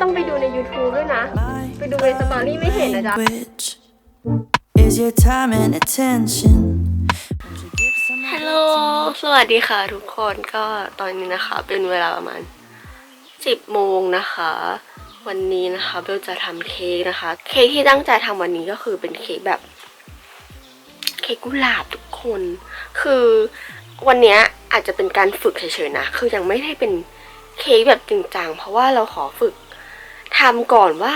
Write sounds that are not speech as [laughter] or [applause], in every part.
ต้องไปดูใน YouTube ด้วยนะ ไปดูในสตอรี่ไม่เห็นนะจ๊ะ Which is your time and attention? ฮัลโหล สวัสดีค่ะทุกคนก็ตอนนี้นะคะ เป็นเวลาประมาณ 10 โมงนะคะ วันนี้นะคะเบลจะทำเค้กนะคะ เค้กที่ตั้งใจทำวันนี้ก็คือเป็นเค้กแบบ เค้กกุหลาบทุกคน คือ วันนี้อาจจะเป็นการฝึกเฉยๆนะ คือยังไม่ได้เป็นเค้กแบบจริงจังเพราะว่าเราขอฝึกทำก่อนว่า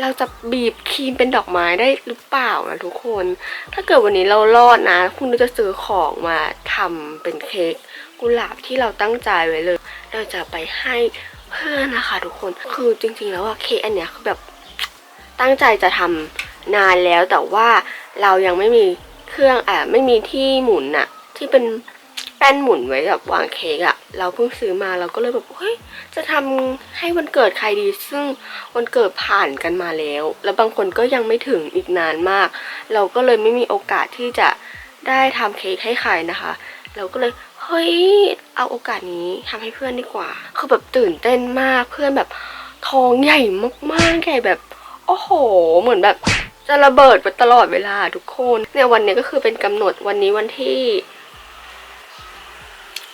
เราจะบีบครีมเป็นดอกไม้ได้หรือเปล่านะทุกคน ถ้าเกิดวันนี้เรารอดนะ คุณจะซื้อของมาทำเป็นเค้กกุหลาบที่เราตั้งใจไว้เลย เราจะไปให้เพื่อนนะคะ ทุกคน คือจริงๆแล้วอะเค้กอันเนี้ยคือแบบตั้งใจจะทำนานแล้วแต่ว่าเรายังไม่มีเครื่องอ่าไม่มีที่หมุนอะที่เป็น แป้นหมุนไว้แบบวางเค้กอะเราเพิ่งซื้อมาเราก็เลยแบบเฮ้ยจะทำให้วันเกิดใครดี ซึ่งวันเกิดผ่านกันมาแล้ว แล้วบางคนก็ยังไม่ถึงอีกนานมาก เราก็เลยไม่มีโอกาสที่จะได้ทำเค้กให้ใครนะคะ เราก็เลยเฮ้ยเอาโอกาสนี้ทำให้เพื่อนดีกว่า คือแบบตื่นเต้นมากเพื่อนแบบท้องใหญ่มากๆใหญ่แบบโอ้โห เหมือนแบบจะระเบิดไปตลอดเวลาทุกคนเนี่ยวันนี้ก็คือเป็นกำหนดวันนี้วันที่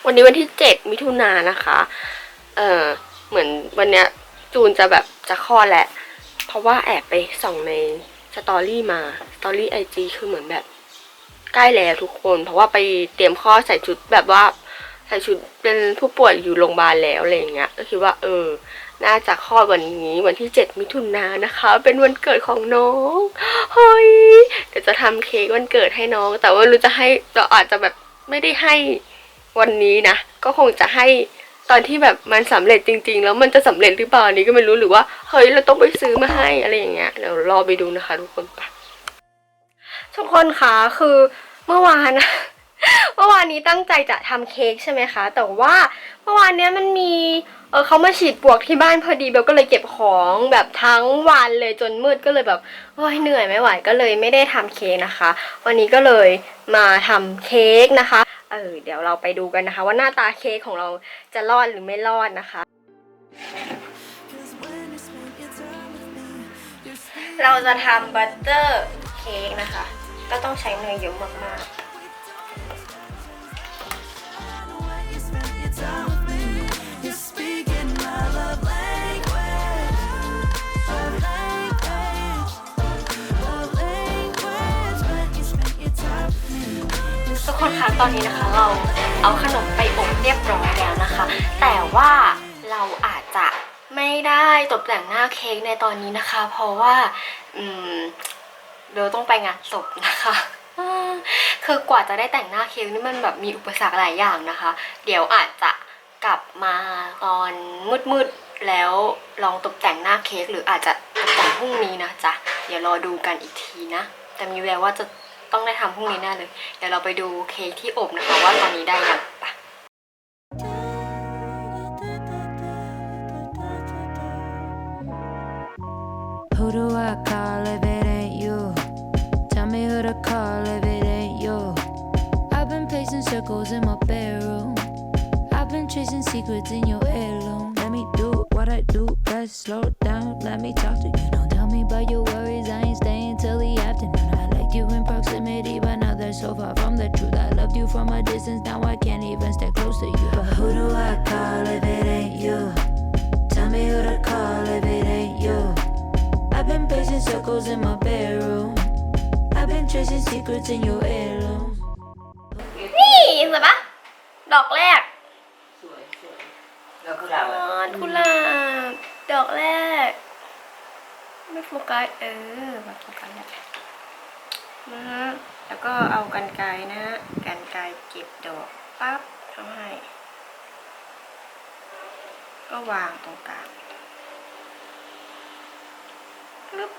วันนี้วันที่เจ็ดมิถุนายนนะคะ เออเหมือนวันเนี้ยจูนจะแบบจะคลอดแหละ เพราะว่าแอบไปส่องในสตอรี่มา สตอรี่ไอจีคือเหมือนแบบใกล้แล้วทุกคน เพราะว่าไปเตรียมคลอดใส่ชุดแบบว่าใส่ชุดเป็นผู้ป่วยอยู่โรงพยาบาลแล้วอะไรอย่างเงี้ย ก็คิดว่า เออ น่าจะคลอดวันนี้วันที่ 7 มิถุนายนนะคะ เป็นวันเกิดของน้องเฮ้ยเดี๋ยวจะทำเค้กวันเกิดให้น้อง แต่ว่ารู้จะให้เราอาจจะแบบไม่ได้ให้ วันนี้นะ ก็คงจะให้ตอนที่แบบมันสำเร็จจริง ๆ แล้วมันจะสำเร็จหรือเปล่านี้ก็ไม่รู้หรือว่าเฮ้ยเราต้องไปซื้อมาให้อะไรอย่างเงี้ยเดี๋ยวรอไปดูนะคะ ทุกคนไปทุกคนคะคือเมื่อวานนะเมื่อวานนี้ตั้งใจจะทำเค้กใช่ไหมคะ แต่ว่าเมื่อวานเนี้ยมันมีเออเขามาฉีดปวกที่บ้านพอดีเบลก็เลยเก็บของแบบทั้งวันเลยจนมืดก็เลยแบบโอ้ยเหนื่อยไม่ไหวก็เลยไม่ได้ทำเค้กนะคะ วันนี้ก็เลยมาทำเค้กนะคะ เออเดี๋ยวเราไปดูกันนะคะ ว่าหน้าตาเค้กของเราจะรอดหรือไม่รอดนะคะ เราจะทำบัตเตอร์เค้กนะคะ ก็ต้องใช้เนยเยอะมากๆ คนคะตอนนี้นะคะเราเอาขนมไปอบเรียบร้อยแล้วนะคะ แต่ว่าเราอาจจะไม่ได้ตกแต่งหน้าเค้กในตอนนี้นะคะ เพราะว่าอืมเบลต้องไปงานศพนะคะคือกว่าจะได้แต่งหน้าเค้กนี่มันแบบมีอุปสรรคหลายอย่างนะคะ เดี๋ยวอาจจะกลับมาตอนมืดๆแล้วลองตกแต่งหน้าเค้กหรืออาจจะตกแต่งพรุ่งนี้นะจ๊ะเดี๋ยวรอดูกันอีกทีนะ แต่มีแววว่าจะ ต้องได้ทำพรุ่งนี้แน่เลย เดี๋ยวเราไปดูเค้กที่อบนะคะว่าตอนนี้ได้ยังปะ in your heirloom. นี่สวยปะดอกแรกสวยสวยแล้วก็เราอ๋ออะกุหลาบดอกแรก ไม่โฟกัสเออแบบโฟกัสแล้วนะฮะแล้วก็เอากันไกรนะฮะกันไกรเก็บดอกปั๊บทำให้ ก็วางตรงกลางปึ๊บ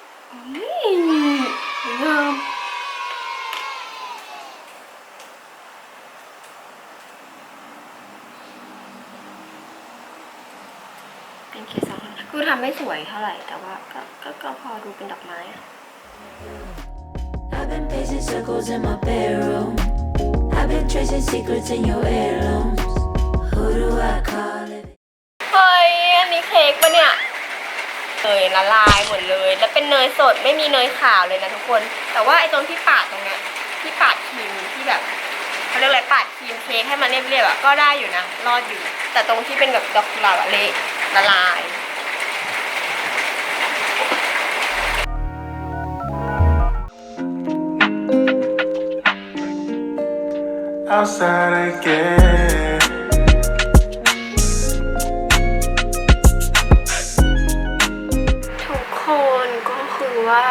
นี่สวยงามเป็นเคสสอง คนคือทำไม่สวยเท่าไหร่ แต่ว่าก็ก็ก็พอดูเป็นดอกไม้อะ I've been pacing circles in my bedroom. I've been tracing secrets in your heirlooms. Who do I call กปะเนี่ยเนยละลายหมดเลย แล้วเป็นเนยสดไม่มีเนยขาวเลยนะทุกคน แต่ว่าไอ้ตรงที่ปาดตรงเนี้ยที่ปาดครีมที่แบบเขาเรียกอะไรปาดครีมเค้กให้มันเรียบๆอะก็ได้อยู่นะ รอดอยู่ แต่ตรงที่เป็นแบบดอกกุหลาบอะเละละลาย outside again. ทุกคนก็คือว่า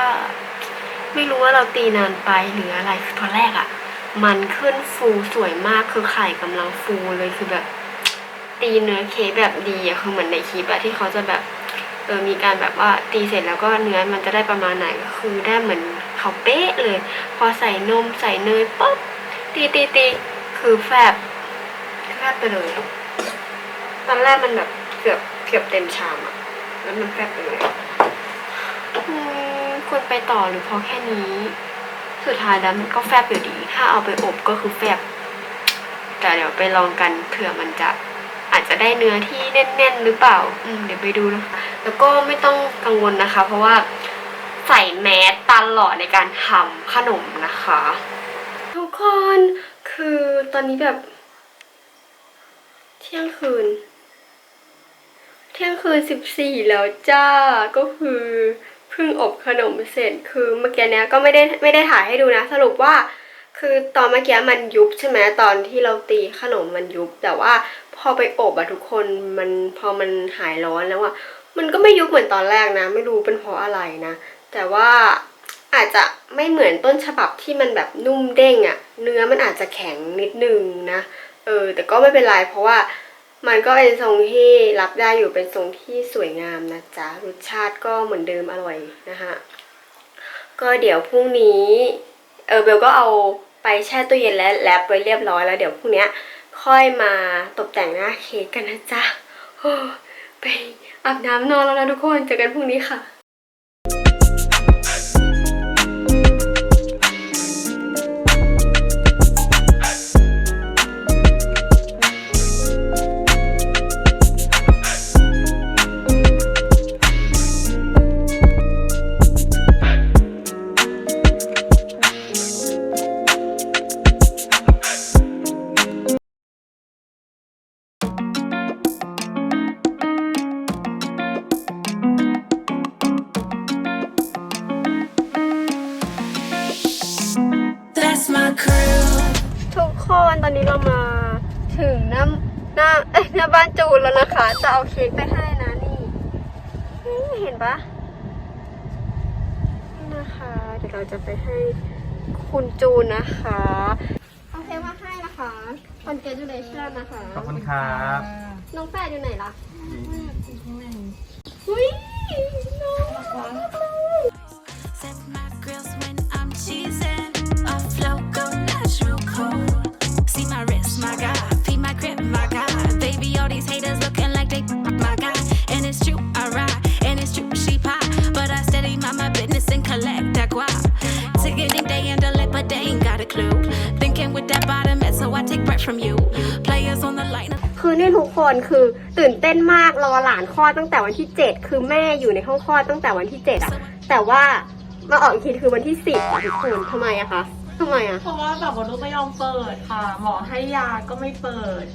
ไม่รู้ว่าเราตีนานไปหรืออะไรคือตอนแรกอะ่ะ มันขึ้นฟูสวยมากคือไข่กำลังฟูเลยคือแบบ ตีเนื้อเค้กแบบดีอะคือเหมือนในคลิปอะที่เขาจะแบบเออมีการแบบว่าตีเสร็จแล้วก็เนื้อมันจะได้ประมาณไหนก็คือได้เหมือนเขาเป๊ะเลย พอใส่นมใส่เนยปุ๊บ ตีตีตีคือแฟบแฟบไปเลยตอนแรกมันแบบเกือบเกือบเต็มชามอะแล้วมันแฟบไปเลยอืมควรไปต่อหรือพอแค่นี้ สุดท้ายแล้วมันก็แฟบอยู่ดี ถ้าเอาไปอบก็คือแฟบแต่เดี๋ยวไปลองกันเผื่อมันจะอาจจะได้เนื้อที่แน่นๆหรือเปล่า อืมเดี๋ยวไปดูนะคะ แล้วก็ไม่ต้องกังวลนะคะ เพราะว่าใส่แมสตลอดในการทำขนมนะคะ ทุกคน คือตอนนี้แบบ เที่ยงคืน เที่ยงคืนสิบสี่แล้วจ้า ก็คือเพิ่งอบขนมเสร็จ คือเมื่อกี้เนี้ยก็ไม่ได้ไม่ได้ถ่ายให้ดูนะ สรุปว่า คือตอนเมื่อกี้มันยุบใช่ไหมตอนที่เราตีขนมมันยุบ แต่ว่าพอไปอบอะทุกคนมันพอมันหายร้อนแล้วอะมันก็ไม่ยุบเหมือนตอนแรกนะ ไม่รู้เป็นเพราะอะไรนะ แต่ว่า อาจจะไม่เหมือนต้นฉบับที่มันแบบนุ่มเด้งอะเนื้อมันอาจจะแข็งนิดนึงนะเออแต่ก็ไม่เป็นไรเพราะว่ามันก็เป็นทรงที่รับได้อยู่เป็นทรงที่สวยงามนะจ๊ะรสชาติก็เหมือนเดิมอร่อยนะคะก็เดี๋ยวพรุ่งนี้เออเบลก็เอาไปแช่ตู้เย็นและแรปไว้เรียบร้อยแล้วเดี๋ยวพรุ่งนี้ค่อยมาตกแต่งหน้าเค้กกันนะจ๊ะโอ้ไปอาบน้ำนอนแล้วนะทุกคนเจอกันพรุ่งนี้ค่ะ อนนี้เรามาถึงหน้าหน้าเอ้ยหน้าบ้านจูนแล้วนะคะ จะเอาเค้กไปให้นะนี่นี่เห็นปะนี่นะคะ เดี๋ยวเราจะไปให้คุณจูนนะคะเอาเค้กมาให้นะคะ congratulation นะคะ ขอบคุณครับน้องแฟนอยู่ไหนล่ะอุ้ยน้อง but they ain't got a clue. Thinking with that bottom, so I take breath from you. Players on the line. คือนี่ทุกคนคือตื่นเต้นมากรอหลานคลอดตั้งแต่วันที่ 7 คือแม่อยู่ในห้องคลอดตั้งแต่วันที่ 7อะแต่ว่ามาออกอีกทีคือวันที่ 10อะทุกคนทำไมอะคะทำไมอะเพราะว่าแบบว่าลูกไม่ยอมเปิดค่ะ หมอให้ยาก็ไม่เปิด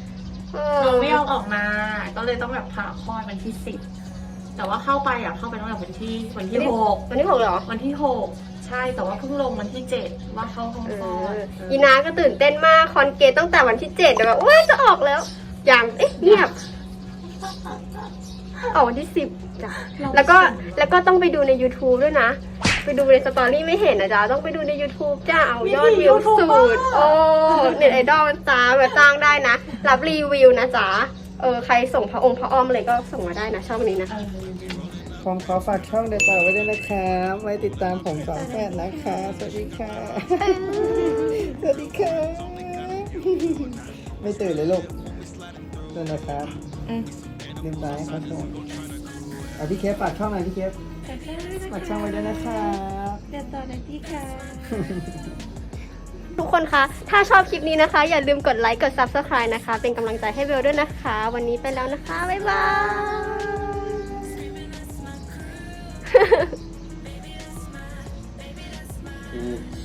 เอน้องอไม่ยอมออกมา ก็เลยต้องแบบผ่าคลอดวันที่สิบแต่ว่าเข้าไปอะเข้าไปตั้งแต่วันที่วันที่หกวันที่หกเหรอวันที่หกใช่แต่ว่าเพิ่งลงวันที่เจ็ดว่าเข้าห้องเอคลอดออีนาก็ตื่นเต้นมากคอนเกตตั้งแต่วันที่7เดี๋ยวแบบว้ายจะออกแล้ว อย่างเอ๊ะเงียบออกวันที่10จ้ะแล้วก็แล้วก็ต้องไปดูใน YouTube ด้วยนะ ไปดูในสตอรี่ไม่เห็นนะจ๊ะ ต้องไปดูใน YouTube จ้าเอายอดวิวสูตร โอ้เน็ตไอดอลจ้ามาจ้างได้นะ รับรีวิวนะจ๊ะ เออใครส่งพระองค์พระอ้อมอะไรก็ส่งมาได้นะชอบอันนี้นะ เออ ผมขอฝากช่องเดต่อไว้ด้วยนะครับไว้ติดตามผมสองแฟนนะคะ สวัสดีค่ะ สวัสดีค่ะ ไม่ตื่นเลยลูกนั่นนะครับลืมตาให้เขาชมเอาพี่เคฟฝากช่องหน่อยพี่เคฟฝากช่องไว้ด้วยนะครับทุกคนคะ ถ้าชอบคลิปนี้นะคะ อย่าลืมกดไลค์ กด Subscribe นะคะ เป็นกำลังใจให้เบลด้วยนะคะ วันนี้ไปแล้วนะคะ บ๊ายบาย [laughs] mm.